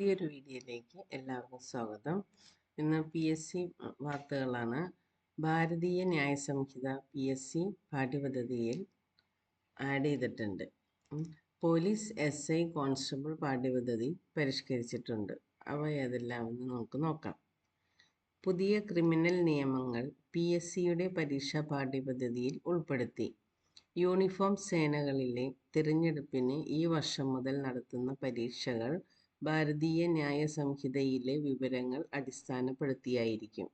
പുതിയൊരു വീഡിയോയിലേക്ക് എല്ലാവർക്കും സ്വാഗതം. ഇന്ന് പി എസ് സി വാർത്തകളാണ്. Bharatiya Nyaya Sanhita P S C പാഠ്യപദ്ധതിയിൽ ആഡ് ചെയ്തിട്ടുണ്ട്. പോലീസ് എസ് ഐ കോൺസ്റ്റബിൾ പാഠ്യപദ്ധതി പരിഷ്കരിച്ചിട്ടുണ്ട്. അവ ഏതെല്ലാമെന്ന് നമുക്ക് നോക്കാം. പുതിയ ക്രിമിനൽ നിയമങ്ങൾ പി എസ് സിയുടെ പരീക്ഷാ പാഠ്യപദ്ധതിയിൽ ഉൾപ്പെടുത്തി. യൂണിഫോം സേനകളിലെ തിരഞ്ഞെടുപ്പിന് ഈ വർഷം മുതൽ നടത്തുന്ന പരീക്ഷകൾ ഭാരതീയ ന്യായ സംഹിതയിലെ വിവരങ്ങൾ അടിസ്ഥാനപ്പെടുത്തിയായിരിക്കും.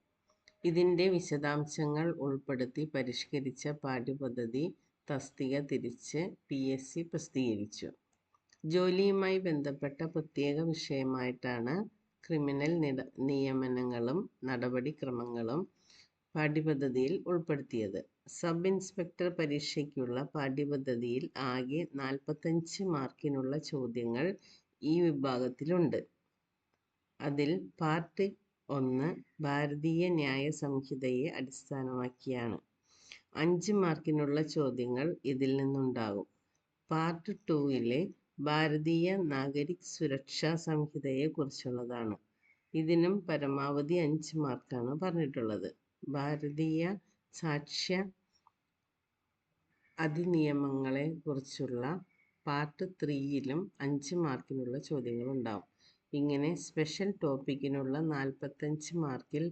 ഇതിന്റെ വിശദാംശങ്ങൾ ഉൾപ്പെടുത്തി പരിഷ്കരിച്ച പാഠ്യപദ്ധതി തസ്തിക തിരിച്ച് പി എസ് സി പ്രസിദ്ധീകരിച്ചു. ജോലിയുമായി ബന്ധപ്പെട്ട പ്രത്യേക വിഷയമായിട്ടാണ് ക്രിമിനൽ നിയമനങ്ങളും നടപടിക്രമങ്ങളും പാഠ്യപദ്ധതിയിൽ ഉൾപ്പെടുത്തിയത്. സബ് ഇൻസ്പെക്ടർ പരീക്ഷയ്ക്കുള്ള പാഠ്യപദ്ധതിയിൽ ആകെ നാൽപ്പത്തഞ്ച് മാർക്കിനുള്ള ചോദ്യങ്ങൾ ഈ വിഭാഗത്തിലുണ്ട്. അതിൽ പാർട്ട് ഒന്ന് ഭാരതീയ ന്യായ സംഹിതയെ അടിസ്ഥാനമാക്കിയാണ്. അഞ്ച് മാർക്കിനുള്ള ചോദ്യങ്ങൾ ഇതിൽ നിന്നുണ്ടാകും. പാർട്ട് ടൂവിലെ ഭാരതീയ നാഗരിക് സുരക്ഷാ സംഹിതയെക്കുറിച്ചുള്ളതാണ്. ഇതിനും പരമാവധി അഞ്ച് മാർക്കാണ് പറഞ്ഞിട്ടുള്ളത്. ഭാരതീയ സാക്ഷ്യ അധിനിയമങ്ങളെ കുറിച്ചുള്ള പാർട്ട് ത്രീയിലും അഞ്ച് മാർക്കിനുള്ള ചോദ്യങ്ങളുണ്ടാവും. ഇങ്ങനെ സ്പെഷ്യൽ ടോപ്പിക്കിനുള്ള നാൽപ്പത്തഞ്ച് മാർക്കിൽ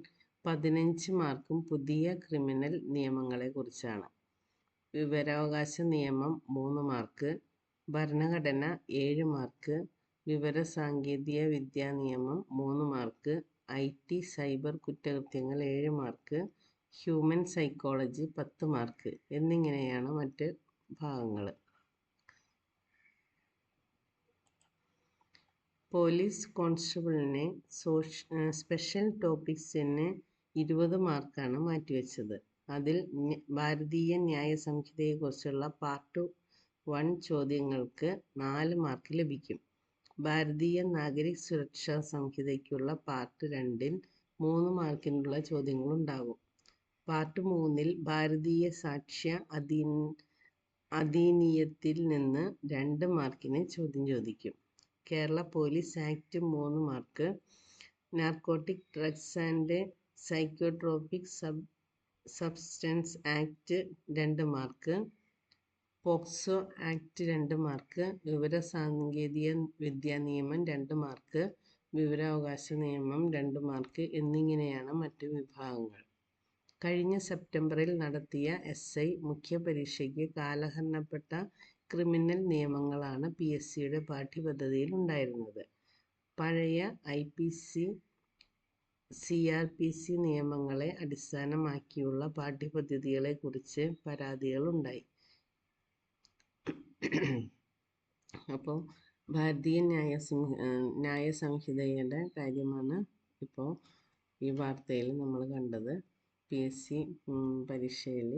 പതിനഞ്ച് മാർക്കും പുതിയ ക്രിമിനൽ നിയമങ്ങളെക്കുറിച്ചാണ്. വിവരാവകാശ നിയമം മൂന്ന് മാർക്ക് ഭരണഘടന ഏഴ് മാർക്ക് വിവര സാങ്കേതിക വിദ്യാ നിയമം മൂന്ന് മാർക്ക് ഐ ടി സൈബർ കുറ്റകൃത്യങ്ങൾ ഏഴ് മാർക്ക് ഹ്യൂമൻ സൈക്കോളജി പത്ത് മാർക്ക് എന്നിങ്ങനെയാണ് മറ്റ് ഭാഗങ്ങൾ പോലീസ് കോൺസ്റ്റബിളിനെ സ്പെഷ്യൽ ടോപ്പിക്സിന് ഇരുപത് മാർക്കാണ് മാറ്റിവെച്ചത്. അതിൽ ഭാരതീയ ന്യായ സംഹിതയെക്കുറിച്ചുള്ള പാർട്ട് വൺ ചോദ്യങ്ങൾക്ക് നാല് മാർക്ക് ലഭിക്കും. ഭാരതീയ നാഗരിക് സുരക്ഷാ സംഹിതയ്ക്കുള്ള പാർട്ട് രണ്ടിൽ മൂന്ന് മാർക്കിനുള്ള ചോദ്യങ്ങളുണ്ടാകും. പാർട്ട് മൂന്നിൽ ഭാരതീയ സാക്ഷ്യ അധീൻ അധീനീയത്തിൽ നിന്ന് രണ്ട് മാർക്കിന് ചോദ്യം ചോദിക്കും. കേരള പോലീസ് ആക്ട് മൂന്ന് mark. Narcotic drugs and psychotropic sub substance act രണ്ട് മാർക്ക്. പോക്സോ ആക്ട് രണ്ട് മാർക്ക്. വിവര സാങ്കേതിക വിദ്യാ നിയമം രണ്ട് മാർക്ക്. വിവരാവകാശ നിയമം രണ്ട് മാർക്ക് എന്നിങ്ങനെയാണ് മറ്റ് വിഭാഗങ്ങൾ. കഴിഞ്ഞ സെപ്റ്റംബറിൽ നടത്തിയ എസ് ഐ മുഖ്യപരീക്ഷയ്ക്ക് കാലഹരണപ്പെട്ട ക്രിമിനൽ നിയമങ്ങളാണ് പി എസ് സിയുടെ പാഠ്യപദ്ധതിയിൽ ഉണ്ടായിരുന്നത്. പഴയ I P C C R P C നിയമങ്ങളെ അടിസ്ഥാനമാക്കിയുള്ള പാഠ്യപദ്ധതികളെക്കുറിച്ച് പരാതികളുണ്ടായി അപ്പോൾ ഭാരതീയ ന്യായ ന്യായ സംഹിതയുടെ കാര്യമാണ് ഇപ്പോൾ ഈ വാർത്തയിൽ നമ്മൾ കണ്ടത്. പി എസ് സി പരീക്ഷയിൽ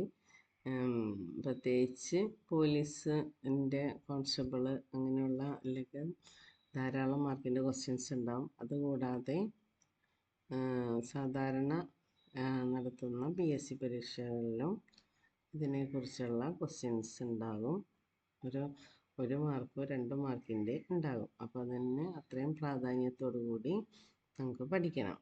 പ്രത്യേകിച്ച് പോലീസിന്റെ കോൺസ്റ്റബിൾ അങ്ങനെയുള്ള അല്ലെങ്കിൽ ധാരാളം മാർക്കിന്റെ ക്വസ്റ്റ്യൻസ് ഉണ്ടാവും. അതുകൂടാതെ സാധാരണ നടത്തുന്ന പി എസ് സി പരീക്ഷകളിലും ഇതിനെക്കുറിച്ചുള്ള ക്വസ്റ്റ്യൻസ് ഉണ്ടാകും ഒരു ഒരു മാർക്കോ രണ്ട് മാർക്കിന്റെ ഉണ്ടാകും. അപ്പോൾ അതിന് അത്രയും പ്രാധാന്യത്തോടു കൂടി നമുക്ക് പഠിക്കണം.